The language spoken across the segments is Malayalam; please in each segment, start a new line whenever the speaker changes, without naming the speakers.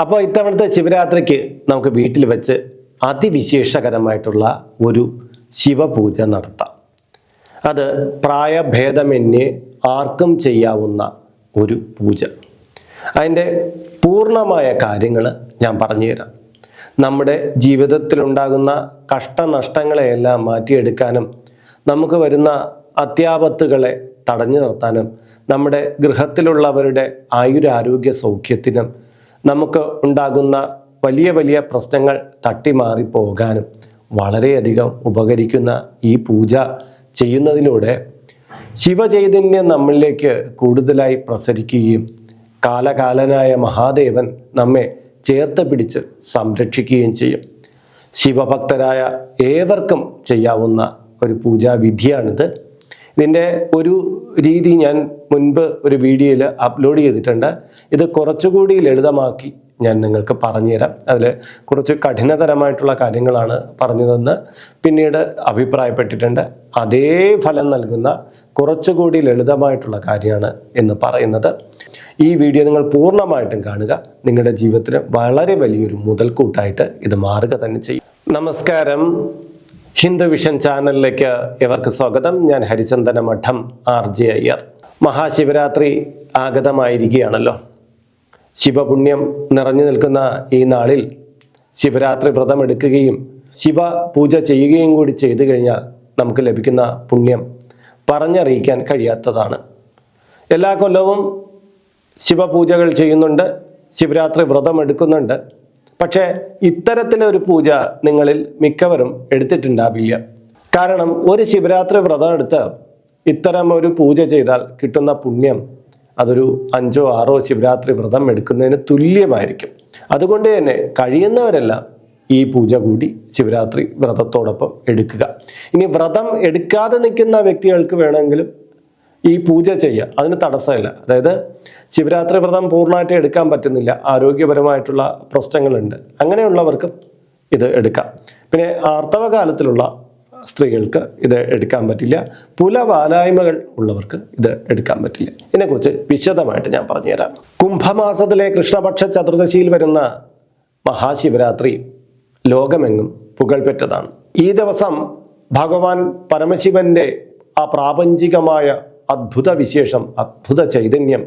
അപ്പോൾ ഇത്തവണത്തെ ശിവരാത്രിക്ക് നമുക്ക് വീട്ടിൽ വെച്ച് അതിവിശേഷകരമായിട്ടുള്ള ഒരു ശിവപൂജ നടത്താം. അത് പ്രായഭേദമന്യേ ആർക്കും ചെയ്യാവുന്ന ഒരു പൂജ. അതിന്റെ പൂർണമായ കാര്യങ്ങൾ ഞാൻ പറഞ്ഞുതരാം നമ്മുടെ ജീവിതത്തിലുണ്ടാകുന്ന കഷ്ടനഷ്ടങ്ങളെയെല്ലാം മാറ്റിയെടുക്കാനും നമുക്ക് വരുന്ന അത്യാപത്തുകളെ തടഞ്ഞു നിർത്താനും നമ്മുടെ ഗൃഹത്തിലുള്ളവരുടെ ആയുരാരോഗ്യ സൗഖ്യത്തിനും നമുക്ക് ഉണ്ടാകുന്ന വലിയ വലിയ പ്രശ്നങ്ങൾ തട്ടിമാറി പോകാനും വളരെയധികം ഉപകരിക്കുന്ന ഈ പൂജ ചെയ്യുന്നതിലൂടെ ശിവചൈതന്യം നമ്മളിലേക്ക് കൂടുതലായി പ്രസരിക്കുകയും കാലകാലനായ മഹാദേവൻ നമ്മെ ചേർത്ത് പിടിച്ച് സംരക്ഷിക്കുകയും ചെയ്യും. ശിവഭക്തരായ ഏവർക്കും ചെയ്യാവുന്ന ഒരു പൂജാവിധിയാണിത്. ഇതിന്റെ ഒരു രീതി ഞാൻ മുൻപ് ഒരു വീഡിയോയിൽ അപ്ലോഡ് ചെയ്തിട്ടുണ്ട്. ഇത് കുറച്ചുകൂടി ലളിതമാക്കി ഞാൻ നിങ്ങൾക്ക് പറഞ്ഞുതരാം. അതിൽ കുറച്ച് കഠിനതരമായിട്ടുള്ള കാര്യങ്ങളാണ് പറഞ്ഞതെന്ന് പിന്നീട് അഭിപ്രായപ്പെട്ടിട്ടുണ്ട്. അതേ ഫലം നൽകുന്ന കുറച്ചുകൂടി ലളിതമായിട്ടുള്ള കാര്യമാണ് എന്ന് പറയുന്നത്. ഈ വീഡിയോ നിങ്ങൾ പൂർണമായിട്ടും കാണുക. നിങ്ങളുടെ ജീവിതത്തിന് വളരെ വലിയൊരു മുതൽക്കൂട്ടായിട്ട് ഇത് മാറുക തന്നെ ചെയ്യും. നമസ്കാരം. ഹിന്ദു വിഷൻ ചാനലിലേക്ക് ഇവർക്ക് സ്വാഗതം. ഞാൻ ഹരിചന്ദന മഠം ആർ ജെ അയ്യർ. മഹാശിവരാത്രി ആഗതമായിരിക്കുകയാണല്ലോ. ശിവപുണ്യം നിറഞ്ഞു നിൽക്കുന്ന ഈ നാളിൽ ശിവരാത്രി വ്രതം എടുക്കുകയും ശിവ പൂജ ചെയ്യുകയും കൂടി ചെയ്തു കഴിഞ്ഞാൽ നമുക്ക് ലഭിക്കുന്ന പുണ്യം പറഞ്ഞറിയിക്കാൻ കഴിയാത്തതാണ്. എല്ലാ കൊല്ലവും ശിവപൂജകൾ ചെയ്യുന്നുണ്ട് ശിവരാത്രി വ്രതം എടുക്കുന്നുണ്ട്. പക്ഷേ ഇത്തരത്തിലൊരു പൂജ നിങ്ങളിൽ മിക്കവരും എടുത്തിട്ടുണ്ടാവില്ല. കാരണം ഒരു ശിവരാത്രി വ്രതം എടുത്ത് ഇത്തരം ഒരു പൂജ ചെയ്താൽ കിട്ടുന്ന പുണ്യം അതൊരു അഞ്ചോ ആറോ ശിവരാത്രി വ്രതം എടുക്കുന്നതിന് തുല്യമായിരിക്കും. അതുകൊണ്ട് തന്നെ കഴിയുന്നവരെല്ലാം ഈ പൂജ കൂടി ശിവരാത്രി വ്രതത്തോടൊപ്പം എടുക്കുക. ഇനി വ്രതം എടുക്കാതെ നിൽക്കുന്ന വ്യക്തികൾക്ക് വേണമെങ്കിലും ഈ പൂജ ചെയ്യുക. അതിന് തടസ്സമില്ല. അതായത് ശിവരാത്രി വ്രതം പൂർണമായിട്ട് എടുക്കാൻ പറ്റുന്നില്ല. ആരോഗ്യപരമായിട്ടുള്ള പ്രശ്നങ്ങളുണ്ട്. അങ്ങനെയുള്ളവർക്കും ഇത് എടുക്കാം. പിന്നെ ആർത്തവ കാലത്തിലുള്ള സ്ത്രീകൾക്ക് ഇത് എടുക്കാൻ പറ്റില്ല. പുലവാലായ്മകൾ ഉള്ളവർക്ക് ഇത് എടുക്കാൻ പറ്റില്ല. ഇതിനെക്കുറിച്ച് വിശദമായിട്ട് ഞാൻ പറഞ്ഞുതരാം. കുംഭമാസത്തിലെ കൃഷ്ണപക്ഷ ചതുർദശിയിൽ വരുന്ന മഹാശിവരാത്രി ലോകമെങ്ങും പുകഴ്പെറ്റതാണ്. ഈ ദിവസം ഭഗവാൻ പരമശിവന്റെ ആ പ്രാപഞ്ചികമായ അദ്ഭുത വിശേഷം അത്ഭുത ചൈതന്യം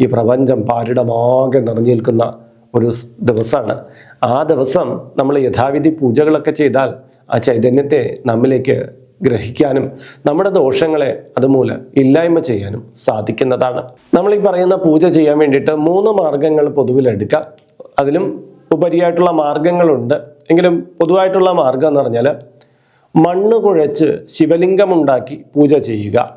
ഈ പ്രപഞ്ചം പാരിടമാകെ നിറഞ്ഞു നിൽക്കുന്ന ഒരു ദിവസമാണ്. ആ ദിവസം നമ്മൾ യഥാവിധി പൂജകളൊക്കെ ചെയ്താൽ ആ ചൈതന്യത്തെ നമ്മിലേക്ക് ഗ്രഹിക്കാനും നമ്മുടെ ദോഷങ്ങളെ അതുമൂലം ഇല്ലായ്മ ചെയ്യാനും സാധിക്കുന്നതാണ്. നമ്മൾ ഈ പറയുന്ന പൂജ ചെയ്യാൻ വേണ്ടിയിട്ട് മൂന്ന് മാർഗങ്ങൾ പൊതുവിൽ അതിലും ഉപരിയായിട്ടുള്ള മാർഗങ്ങളുണ്ട്. എങ്കിലും പൊതുവായിട്ടുള്ള മാർഗം എന്ന് പറഞ്ഞാൽ മണ്ണ് കുഴച്ച് ശിവലിംഗമുണ്ടാക്കി പൂജ ചെയ്യുക.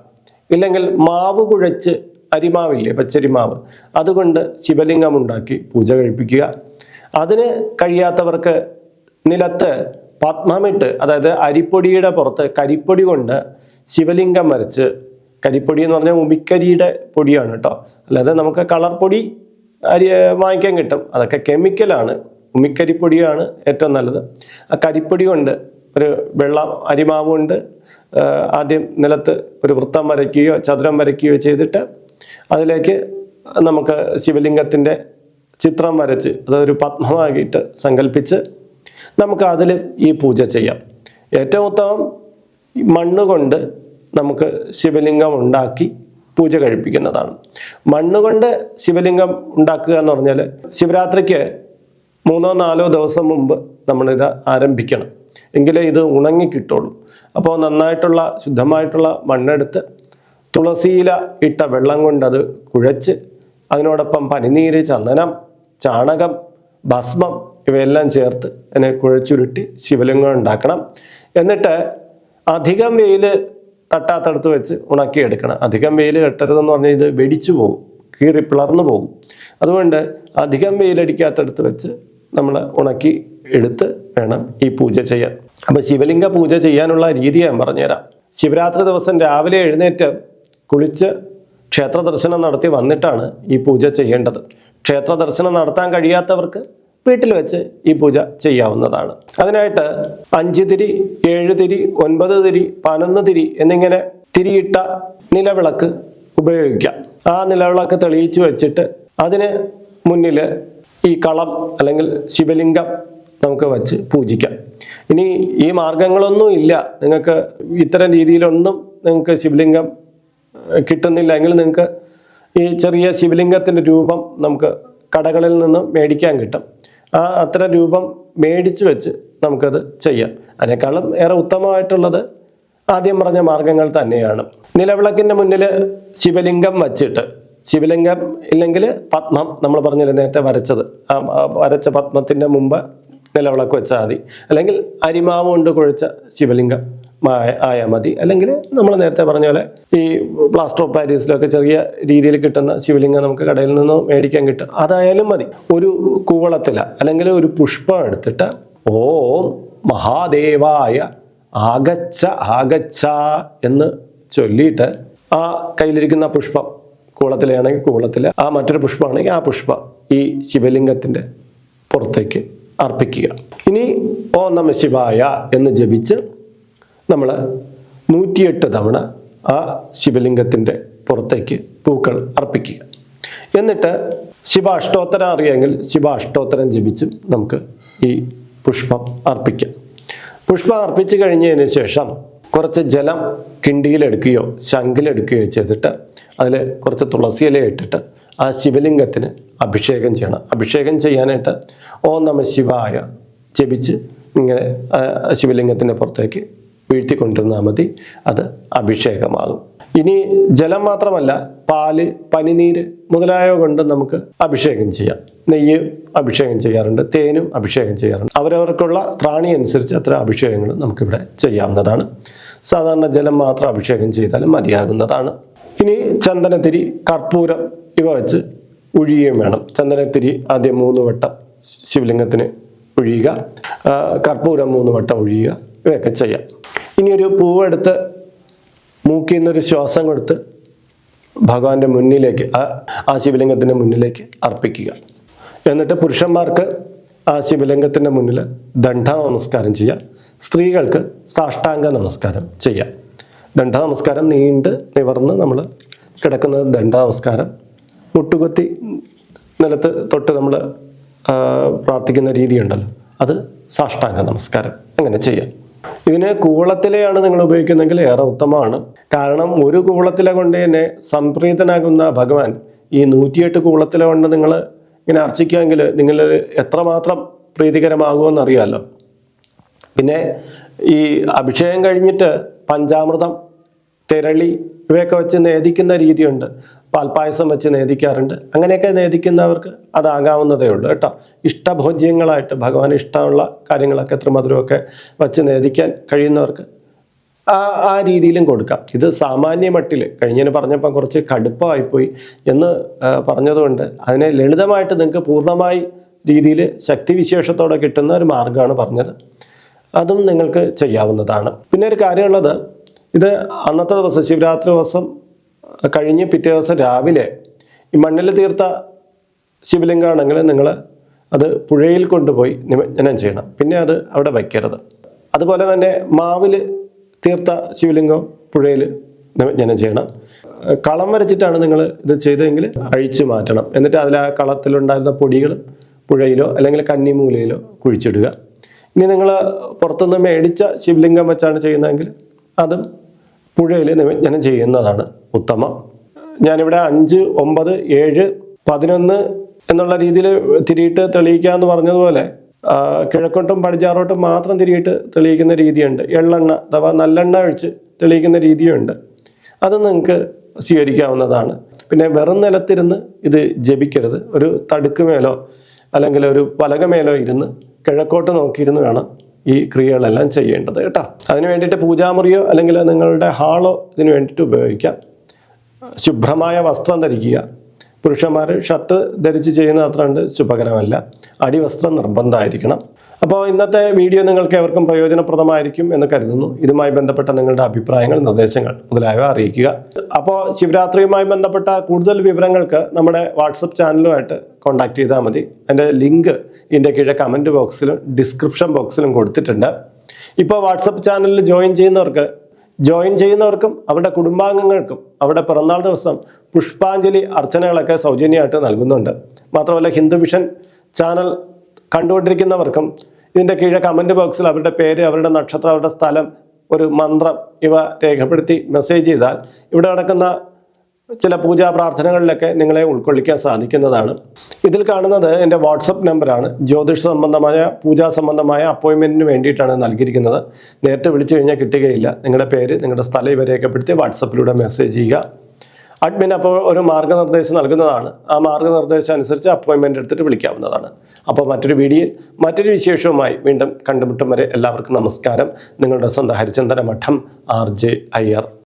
ഇല്ലെങ്കിൽ മാവ് കുഴച്ച് അരിമാവില്ലേ പച്ചരിമാവ്. അതുകൊണ്ട് ശിവലിംഗം ഉണ്ടാക്കി പൂജ കഴിപ്പിക്കുക. അതിന് കഴിയാത്തവർക്ക് നിലത്ത് പത്മമിട്ട് അതായത് അരിപ്പൊടിയുടെ പുറത്ത് കരിപ്പൊടി കൊണ്ട് ശിവലിംഗം വരച്ച് കരിപ്പൊടി എന്ന് പറഞ്ഞാൽ ഉമിക്കരിയുടെ പൊടിയാണ് കേട്ടോ. അല്ലാതെ നമുക്ക് കളർ പൊടി അരി വാങ്ങിക്കാൻ കിട്ടും. അതൊക്കെ കെമിക്കലാണ് ഉമിക്കരിപ്പൊടിയാണ് ഏറ്റവും നല്ലത്. ആ കരിപ്പൊടി കൊണ്ട് ഒരു വെള്ളം അരിമാവ് കൊണ്ട് ആദ്യം നിലത്ത് ഒരു വൃത്തം വരയ്ക്കുകയോ ചതുരം വരയ്ക്കുകയോ ചെയ്തിട്ട് അതിലേക്ക് നമുക്ക് ശിവലിംഗത്തിന്റെ ചിത്രം വരച്ച് അതൊരു പത്മമാക്കിയിട്ട് സങ്കല്പിച്ച് നമുക്ക് അതിൽ ഈ പൂജ ചെയ്യാം. ഏറ്റവും ഉത്തമം മണ്ണുകൊണ്ട് മണ്ണ് കൊണ്ട് നമുക്ക് ശിവലിംഗം ഉണ്ടാക്കി പൂജ കഴിപ്പിക്കുന്നതാണ്. മണ്ണുകൊണ്ട് ശിവലിംഗം ഉണ്ടാക്കുക എന്ന് പറഞ്ഞാൽ ശിവരാത്രിക്ക് മൂന്നോ നാലോ ദിവസം മുമ്പ് നമ്മളിത് ആരംഭിക്കണം. എങ്കിലേ ഇത് ഉണങ്ങി കിട്ടുള്ളൂ. അപ്പോൾ നന്നായിട്ടുള്ള ശുദ്ധമായിട്ടുള്ള മണ്ണെടുത്ത് തുളസിയില ഇട്ട വെള്ളം കൊണ്ട് അത് കുഴച്ച് അതിനോടൊപ്പം പനിനീര് ചന്ദനം ചാണകം ഭസ്മം ഇവയെല്ലാം ചേർത്ത് അതിനെ കുഴച്ചുരുട്ടി ശിവലിംഗം ഉണ്ടാക്കണം. എന്നിട്ട് അധികം വെയിൽ തട്ടാത്തടുത്ത് വെച്ച് ഉണക്കിയെടുക്കണം. അധികം വെയിൽ കെട്ടരുതെന്ന് പറഞ്ഞാൽ ഇത് വെടിച്ചു പോകും കീറി പിളർന്നു പോകും. അതുകൊണ്ട് അധികം വെയിലടിക്കാത്തടുത്ത് വെച്ച് നമ്മൾ ഉണക്കി എടുത്ത് വേണം ഈ പൂജ ചെയ്യാൻ. അപ്പോൾ ശിവലിംഗ പൂജ ചെയ്യാനുള്ള രീതി ഞാൻ പറഞ്ഞുതരാം. ശിവരാത്രി ദിവസം രാവിലെ എഴുന്നേറ്റ് കുളിച്ച് ക്ഷേത്ര ദർശനം നടത്തി വന്നിട്ടാണ് ഈ പൂജ ചെയ്യേണ്ടത്. ക്ഷേത്ര ദർശനം നടത്താൻ കഴിയാത്തവർക്ക് വീട്ടിൽ വെച്ച് ഈ പൂജ ചെയ്യാവുന്നതാണ്. അതിനായിട്ട് അഞ്ച് തിരി ഏഴ് തിരി ഒൻപത് തിരി പതിനൊന്ന് തിരി എന്നിങ്ങനെ തിരിയിട്ട നിലവിളക്ക് ഉപയോഗിക്കാം. ആ നിലവിളക്ക് തെളിയിച്ചു വെച്ചിട്ട് അതിന് മുന്നിൽ ഈ കളം അല്ലെങ്കിൽ ശിവലിംഗം നമുക്ക് വച്ച് പൂജിക്കാം. ഇനി ഈ മാർഗങ്ങളൊന്നും ഇല്ല. നിങ്ങൾക്ക് ഇത്തരം രീതിയിലൊന്നും നിങ്ങൾക്ക് ശിവലിംഗം കിട്ടുന്നില്ല എങ്കിൽ നിങ്ങൾക്ക് ഈ ചെറിയ ശിവലിംഗത്തിന്റെ രൂപം നമുക്ക് കടകളിൽ നിന്ന് മേടിക്കാൻ കിട്ടും. ആ അത്ര രൂപം മേടിച്ച് വെച്ച് നമുക്കത് ചെയ്യാം. അതിനേക്കാളും ഏറെ ഉത്തമമായിട്ടുള്ളത് ആദ്യം പറഞ്ഞ മാർഗങ്ങൾ തന്നെയാണ്. നിലവിളക്കിന്റെ മുന്നിൽ ശിവലിംഗം വച്ചിട്ട് ശിവലിംഗം ഇല്ലെങ്കിൽ പത്മം നമ്മൾ പറഞ്ഞില്ല നേരത്തെ വരച്ചത്. ആ വരച്ച പത്മത്തിന്റെ മുമ്പ് നിലവിളക്ക് വെച്ചാൽ മതി. അല്ലെങ്കിൽ അരിമാവ് കൊണ്ട് കുഴച്ച ശിവലിംഗം ആയാൽ മതി. അല്ലെങ്കിൽ നമ്മൾ നേരത്തെ പറഞ്ഞ പോലെ ഈ പ്ലാസ്റ്റർ ഓഫ് പാരീസിലൊക്കെ ചെറിയ രീതിയിൽ കിട്ടുന്ന ശിവലിംഗം നമുക്ക് കടയിൽ നിന്ന് മേടിക്കാൻ കിട്ടും. അതായാലും മതി. ഒരു കൂവളത്തില അല്ലെങ്കിൽ ഒരു പുഷ്പം എടുത്തിട്ട് ഓം മഹാദേവായ ആകച്ച ആകച്ച എന്ന് ചൊല്ലിയിട്ട് ആ കയ്യിലിരിക്കുന്ന പുഷ്പം കൂളത്തിലാണെങ്കിൽ കൂളത്തിൽ ആ മറ്റൊരു പുഷ്പമാണെങ്കിൽ ആ പുഷ്പം ഈ ശിവലിംഗത്തിന്റെ പുറത്തേക്ക് അർപ്പിക്കുക. ഇനി ഓ നമ ശിവായ എന്ന് ജപിച്ച് നമ്മൾ നൂറ്റിയെട്ട് തവണ ആ ശിവലിംഗത്തിന്റെ പുറത്തേക്ക് പൂക്കൾ അർപ്പിക്കുക. എന്നിട്ട് ശിവാഷ്ടോത്തരം അറിയാമെങ്കിൽ ശിവാഷ്ടോത്തരം ജപിച്ചും നമുക്ക് ഈ പുഷ്പം അർപ്പിക്കാം. പുഷ്പം അർപ്പിച്ചു കഴിഞ്ഞതിന് ശേഷം കുറച്ച് ജലം കിണ്ടിയിലെടുക്കുകയോ ശംഖിലെടുക്കുകയോ ചെയ്തിട്ട് അതിൽ കുറച്ച് തുളസിയില ഇട്ടിട്ട് ആ ശിവലിംഗത്തിന് അഭിഷേകം ചെയ്യണം. അഭിഷേകം ചെയ്യാനായിട്ട് ഓം നമ ശിവായ ജപിച്ച് ഇങ്ങനെ ശിവലിംഗത്തിന്റെ പുറത്തേക്ക് വീഴ്ത്തിക്കൊണ്ടിരുന്നാൽ മതി. അത് അഭിഷേകമാകും. ഇനി ജലം മാത്രമല്ല പാൽ പനിനീര് മുതലായവ കൊണ്ട് നമുക്ക് അഭിഷേകം ചെയ്യാം. നെയ്യ് അഭിഷേകം ചെയ്യാറുണ്ട് തേനും അഭിഷേകം ചെയ്യാറുണ്ട്. അവരവർക്കുള്ള ത്രാണി അനുസരിച്ച് അത്ര അഭിഷേകങ്ങൾ നമുക്കിവിടെ ചെയ്യാവുന്നതാണ്. സാധാരണ ജലം മാത്രം അഭിഷേകം ചെയ്താലും മതിയാകുന്നതാണ്. ഇനി ചന്ദനത്തിരി കർപ്പൂരം ഇവ വെച്ച് ഒഴിയുകയും വേണം. ചന്ദനത്തിരി ആദ്യം മൂന്ന് വട്ടം ശിവലിംഗത്തിന് ഒഴിയുക കർപ്പൂരം മൂന്ന് വട്ടം ഒഴിയുക ഇവയൊക്കെ ചെയ്യാം. ഇനി ഒരു പൂവെടുത്ത് മൂക്കിൽ നിന്നൊരു ശ്വാസം കൊടുത്ത് ഭഗവാന്റെ മുന്നിലേക്ക് ആ ആ ശിവലിംഗത്തിന്റെ മുന്നിലേക്ക് അർപ്പിക്കുക. എന്നിട്ട് പുരുഷന്മാർക്ക് ആ ശിവലിംഗത്തിന്റെ മുന്നിൽ ദണ്ഡ നമസ്കാരം ചെയ്യാം സ്ത്രീകൾക്ക് സാഷ്ടാംഗ നമസ്കാരം ചെയ്യാം ദണ്ഡ നമസ്കാരം നീണ്ട് നിവർന്ന് നമ്മൾ കിടക്കുന്നത് ദണ്ഡ നമസ്കാരം മുട്ടുകുത്തി നിലത്ത് തൊട്ട് നമ്മൾ പ്രാർത്ഥിക്കുന്ന രീതിയുണ്ടല്ലോ. അത് സാഷ്ടാംഗ നമസ്കാരം. അങ്ങനെ ചെയ്യാം. ഇതിന് കൂവളത്തിലെയാണ് നിങ്ങൾ ഉപയോഗിക്കുന്നതെങ്കിൽ ഏറെ ഉത്തമമാണ്. കാരണം ഒരു കൂവളത്തിലെ കൊണ്ട് തന്നെ സംപ്രീതനാകുന്ന ഭഗവാൻ ഈ നൂറ്റിയെട്ട് കൂവളത്തിലെ കൊണ്ട് നിങ്ങൾ ഇങ്ങനെ അർച്ചിക്കുമെങ്കിൽ നിങ്ങൾ എത്രമാത്രം പ്രീതികരമാകുമെന്ന് അറിയാമല്ലോ പിന്നെ ഈ അഭിഷേകം കഴിഞ്ഞിട്ട് പഞ്ചാമൃതം തിരളി ഇവയൊക്കെ വെച്ച് നേദിക്കുന്ന രീതിയുണ്ട്. പാൽപ്പായസം വെച്ച് നേദിക്കാറുണ്ട്. അങ്ങനെയൊക്കെ നേദിക്കുന്നവർക്ക് അതാകാവുന്നതേ ഉള്ളൂ കേട്ടോ. ഇഷ്ടഭോജ്യങ്ങളായിട്ട് ഭഗവാൻ ഇഷ്ടമുള്ള കാര്യങ്ങളൊക്കെ ത്രിമധുരമൊക്കെ വെച്ച് നേദിക്കാൻ കഴിയുന്നവർക്ക് ആ ആ രീതിയിലും കൊടുക്കാം. ഇത് സാമാന്യ മട്ടിൽ കഴിഞ്ഞതിന് പറഞ്ഞപ്പോൾ കുറച്ച് കടുപ്പമായിപ്പോയി എന്ന് പറഞ്ഞതുകൊണ്ട് അതിനെ ലളിതമായിട്ട് നിങ്ങൾക്ക് പൂർണമായി രീതിയിൽ ശക്തിവിശേഷത്തോടെ കിട്ടുന്ന ഒരു മാർഗമാണ് പറഞ്ഞത്. അതും നിങ്ങൾക്ക് ചെയ്യാവുന്നതാണ്. പിന്നെ ഒരു കാര്യമുള്ളത് ഇത് അന്നത്തെ ദിവസം ശിവരാത്രി ദിവസം കഴിഞ്ഞ് പിറ്റേ ദിവസം രാവിലെ ഈ മണ്ണിൽ തീർത്ത ശിവലിംഗമാണെങ്കിൽ നിങ്ങൾ അത് പുഴയിൽ കൊണ്ടുപോയി നിമജ്ജനം ചെയ്യണം. പിന്നെ അത് അവിടെ വയ്ക്കരുത്. അതുപോലെ തന്നെ മാവിൽ തീർത്ത ശിവലിംഗം പുഴയിൽ നിമജ്ജനം ചെയ്യണം. കളം വരച്ചിട്ടാണ് നിങ്ങൾ ഇത് ചെയ്തതെങ്കിൽ അഴിച്ചു മാറ്റണം. എന്നിട്ട് അതിൽ ആ കളത്തിലുണ്ടായിരുന്ന പൊടികൾ പുഴയിലോ അല്ലെങ്കിൽ കന്നിമൂലയിലോ കുഴിച്ചിടുക. ഇനി നിങ്ങൾ പുറത്തുനിന്ന് മേടിച്ച ശിവലിംഗം വെച്ചാണ് ചെയ്യുന്നതെങ്കിൽ അതും പുഴയിൽ നിമജ്ജനം ചെയ്യുന്നതാണ്. ഉത്തമം. ഞാനിവിടെ അഞ്ച് ഒമ്പത് ഏഴ് പതിനൊന്ന് എന്നുള്ള രീതിയിൽ തിരിയിട്ട് തെളിയിക്കുക എന്ന് പറഞ്ഞതുപോലെ കിഴക്കോട്ടും പടിഞ്ഞാറോട്ടും മാത്രം തിരിയിട്ട് തെളിയിക്കുന്ന രീതിയുണ്ട്. എള്ളെണ്ണ അഥവാ നല്ലെണ്ണ ഒഴിച്ച് തെളിയിക്കുന്ന രീതിയുണ്ട്. അത് നിങ്ങൾക്ക് സ്വീകരിക്കാവുന്നതാണ്. പിന്നെ വെറും നിലത്തിരുന്ന് ഇത് ജപിക്കരുത്. ഒരു തടുക്കുമേലോ അല്ലെങ്കിൽ ഒരു പലകമേലോ ഇരുന്ന് കിഴക്കോട്ട് നോക്കിയിരുന്ന് വേണം ഈ ക്രിയകളെല്ലാം ചെയ്യേണ്ടത്. കേട്ടോ. അതിന് വേണ്ടിയിട്ട് പൂജാമുറിയോ അല്ലെങ്കിൽ നിങ്ങളുടെ ഹാളോ ഇതിന് വേണ്ടിയിട്ട് ഉപയോഗിക്കാം. ശുഭ്രമായ വസ്ത്രം ധരിക്കുക. പുരുഷന്മാർ ഷർട്ട് ധരിച്ച് ചെയ്യുന്ന അത്ര ശുഭകരമല്ല. അടിവസ്ത്രം നിർബന്ധമായിരിക്കണം. അപ്പോൾ ഇന്നത്തെ വീഡിയോ നിങ്ങൾക്ക് ഏവർക്കും പ്രയോജനപ്രദമായിരിക്കും എന്ന് കരുതുന്നു. ഇതുമായി ബന്ധപ്പെട്ട നിങ്ങളുടെ അഭിപ്രായങ്ങൾ നിർദ്ദേശങ്ങൾ മുതലായവ അറിയിക്കുക. അപ്പോൾ ശിവരാത്രിയുമായി ബന്ധപ്പെട്ട കൂടുതൽ വിവരങ്ങൾക്ക് നമ്മുടെ വാട്സപ്പ് ചാനലുമായിട്ട് കോൺടാക്ട് ചെയ്താൽ മതി. അതിന്റെ ലിങ്ക് ഇതിന്റെ കീഴെ കമന്റ് ബോക്സിലും ഡിസ്ക്രിപ്ഷൻ ബോക്സിലും കൊടുത്തിട്ടുണ്ട്. ഇപ്പോൾ വാട്സപ്പ് ചാനലിൽ ജോയിൻ ചെയ്യുന്നവർക്ക് ജോയിൻ ചെയ്യുന്നവർക്കും അവരുടെ കുടുംബാംഗങ്ങൾക്കും അവരുടെ പിറന്നാൾ ദിവസം പുഷ്പാഞ്ജലി അർച്ചനകളൊക്കെ സൗജന്യമായിട്ട് നൽകുന്നുണ്ട്. മാത്രമല്ല ഹിന്ദു വിഷൻ ചാനൽ കണ്ടുകൊണ്ടിരിക്കുന്നവർക്കും ഇതിന്റെ കീഴെ കമന്റ് ബോക്സിൽ അവരുടെ പേര് അവരുടെ നക്ഷത്രം അവരുടെ സ്ഥലം ഒരു മന്ത്രം ഇവ രേഖപ്പെടുത്തി മെസ്സേജ് ചെയ്താൽ ഇവിടെ നടക്കുന്ന ചില പൂജാ പ്രാർത്ഥനകളിലൊക്കെ നിങ്ങളെ ഉൾക്കൊള്ളിക്കാൻ സാധിക്കുന്നതാണ്. ഇതിൽ കാണുന്നത് എന്റെ വാട്സപ്പ് നമ്പറാണ്. ജ്യോതിഷ സംബന്ധമായ പൂജാ സംബന്ധമായ അപ്പോയിൻമെന്റിന് വേണ്ടിയിട്ടാണ് നൽകിയിരിക്കുന്നത്. നേരിട്ട് വിളിച്ചു കഴിഞ്ഞാൽ കിട്ടുകയില്ല. നിങ്ങളുടെ പേര് നിങ്ങളുടെ സ്ഥലം ഇവ രേഖപ്പെടുത്തി വാട്സപ്പിലൂടെ മെസ്സേജ് ചെയ്യുക. അഡ്മിൻ അപ്പോൾ ഒരു മാർഗനിർദ്ദേശം നൽകുന്നതാണ്. ആ മാർഗനിർദ്ദേശം അനുസരിച്ച് അപ്പോയിൻമെന്റ് എടുത്തിട്ട് വിളിക്കാവുന്നതാണ്. അപ്പോൾ മറ്റൊരു വീഡിയോ മറ്റൊരു വിശേഷവുമായി വീണ്ടും കണ്ടുമുട്ടും വരെ എല്ലാവർക്കും നമസ്കാരം. നിങ്ങളുടെ സ്വന്തം ഹരിചന്ദന മഠം ആർ ജെ അയ്യർ.